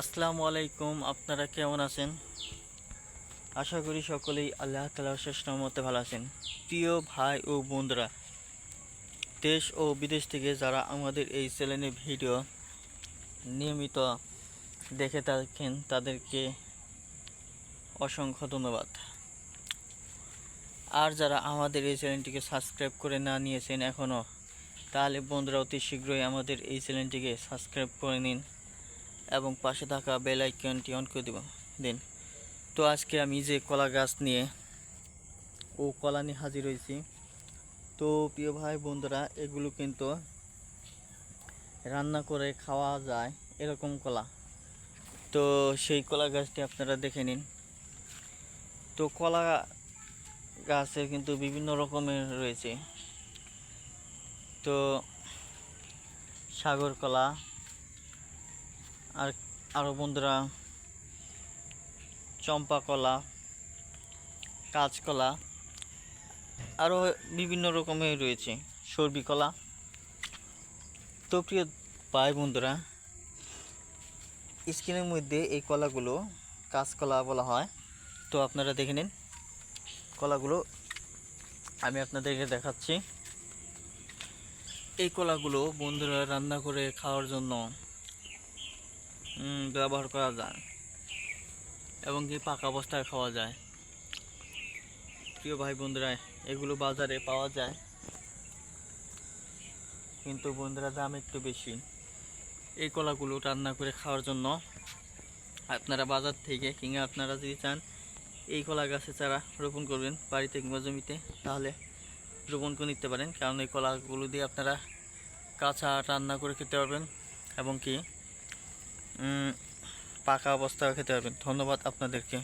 আসসালামু আলাইকুম, আপনারা কেমন আছেন? আশা করি সকলেই আল্লাহ তালার শেষ মতে ভালো আছেন। প্রিয় ভাই ও বন্ধুরা, দেশ ও বিদেশ থেকে যারা আমাদের এই চ্যানেলের ভিডিও নিয়মিত দেখে থাকেন, তাদেরকে অসংখ্য ধন্যবাদ। আর যারা আমাদের এই চ্যানেলটিকে সাবস্ক্রাইব করে না নিয়েছেন এখনও, তাহলে বন্ধুরা অতি শীঘ্রই আমাদের এই চ্যানেলটিকে সাবস্ক্রাইব করে নিন। এবং পাশে থাকা বেল আইকনটি অন করে দেব। দিন, তো আজকে আমি যে কলা গাছ নিয়ে ও কলা নিয়ে হাজির হয়েছি, তো প্রিয় ভাই বন্ধুরা, এগুলো কিন্তু রান্না করে খাওয়া যায় এরকম কলা। তো সেই কলা গাছটি আপনারা দেখে নিন। তো কলা গাছে কিন্তু বিভিন্ন রকমের রয়েছে। তো সাগর কলা আর আরও বন্ধুরা চম্পা কলা কাঁচকলা আরও বিভিন্ন রকমের রয়েছে সর্বি কলা তো প্রিয় ভাই বন্ধুরা, স্ক্রিনের মধ্যে এই কলাগুলো কাঁচকলা বলা হয়। তো আপনারা দেখে নিন, কলাগুলো আমি আপনাদেরকে দেখাচ্ছি। এই কলাগুলো বন্ধুরা রান্না করে খাওয়ার জন্য ব্যবহার করা যায় এবং কি পাকা অবস্থায় খাওয়া যায়। প্রিয় ভাই বন্ধুরা এগুলো বাজারে পাওয়া যায়, কিন্তু বন্ধুরা দাম একটু বেশি। এই কলাগুলো রান্না করে খাওয়ার জন্য আপনারা বাজার থেকে কিংবা আপনারা যদি চান এই কলা গাছে চারা রোপণ করবেন বাড়িতে কিংবা জমিতে, তাহলে রোপণ করে নিতে পারেন। কারণ এই কলাগুলো দিয়ে আপনারা কাঁচা রান্না করে খেতে পারবেন এবং কি পাকা অবস্থায় খেতে পারবেন। ধন্যবাদ আপনাদেরকে।